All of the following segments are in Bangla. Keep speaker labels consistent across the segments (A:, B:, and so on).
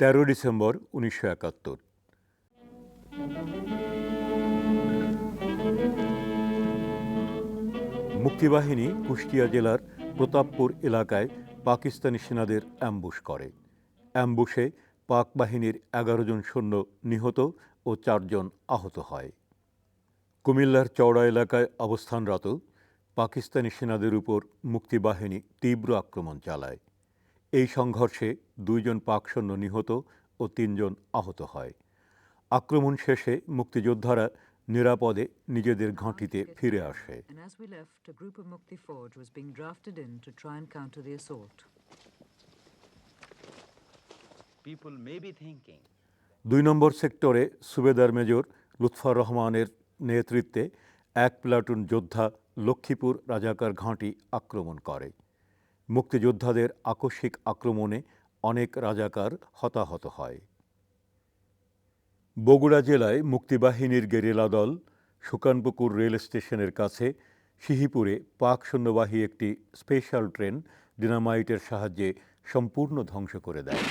A: তেরো ডিসেম্বর উনিশশো একাত্তর। মুক্তিবাহিনী কুষ্টিয়া জেলার প্রতাপপুর এলাকায় পাকিস্তানি সেনাদের অ্যাম্বুশ করে। অ্যাম্বুশে পাক বাহিনীর এগারো জন সৈন্য নিহত ও চারজন আহত হয়। কুমিল্লার চওড়া এলাকায় অবস্থানরত পাকিস্তানি সেনাদের উপর মুক্তিবাহিনী তীব্র আক্রমণ চালায়। এই সংঘর্ষে দুইজন পাক সৈন্য নিহত ও তিনজন আহত হয়। আক্রমণ শেষে মুক্তিযোদ্ধারা নিরাপদে নিজেদের ঘাঁটিতে ফিরে আসে। দুই নম্বর সেক্টরে সুবেদার মেজর লুৎফর রহমানের নেতৃত্বে এক প্লাটুন যোদ্ধা লক্ষ্মীপুর রাজাকার ঘাঁটি আক্রমণ করে। মুক্তিযোদ্ধাদের আকস্মিক আক্রমণে অনেক রাজাকার হতাহত হয়। বগুড়া জেলায় মুক্তিবাহিনীর গেরিলা দল সুকানপুকুর রেল স্টেশনের কাছে সিহিপুরে পাক সৈন্যবাহী একটি স্পেশাল ট্রেন ডিনামাইটের সাহায্যে সম্পূর্ণ ধ্বংস করে দেয়।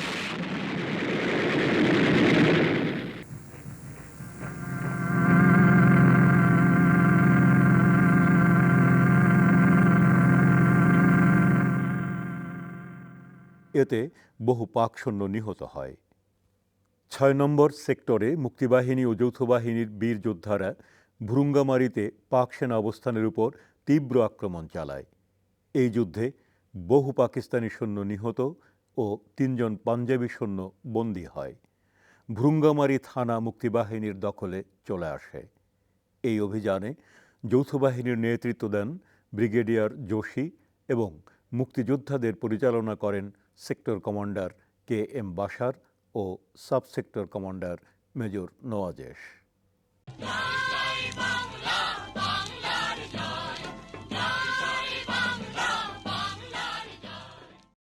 A: এতে বহু পাক সৈন্য নিহত হয়। ছয় নম্বর সেক্টরে মুক্তিবাহিনী ও যৌথবাহিনীর বীর যোদ্ধারা ভ্রুঙ্গামারিতে পাক সেনা অবস্থানের উপর তীব্র আক্রমণ চালায়। এই যুদ্ধে বহু পাকিস্তানি সৈন্য নিহত ও তিনজন পাঞ্জাবি সৈন্য বন্দী হয়। ভ্রুঙ্গামারি থানা মুক্তিবাহিনীর দখলে চলে আসে। এই অভিযানে যৌথবাহিনীর নেতৃত্ব দেন ব্রিগেডিয়ার যোশী এবং মুক্তিযোদ্ধাদের পরিচালনা করেন সেক্টর কমান্ডার কে এম বাসার ও sub sector commander major Nawazesh.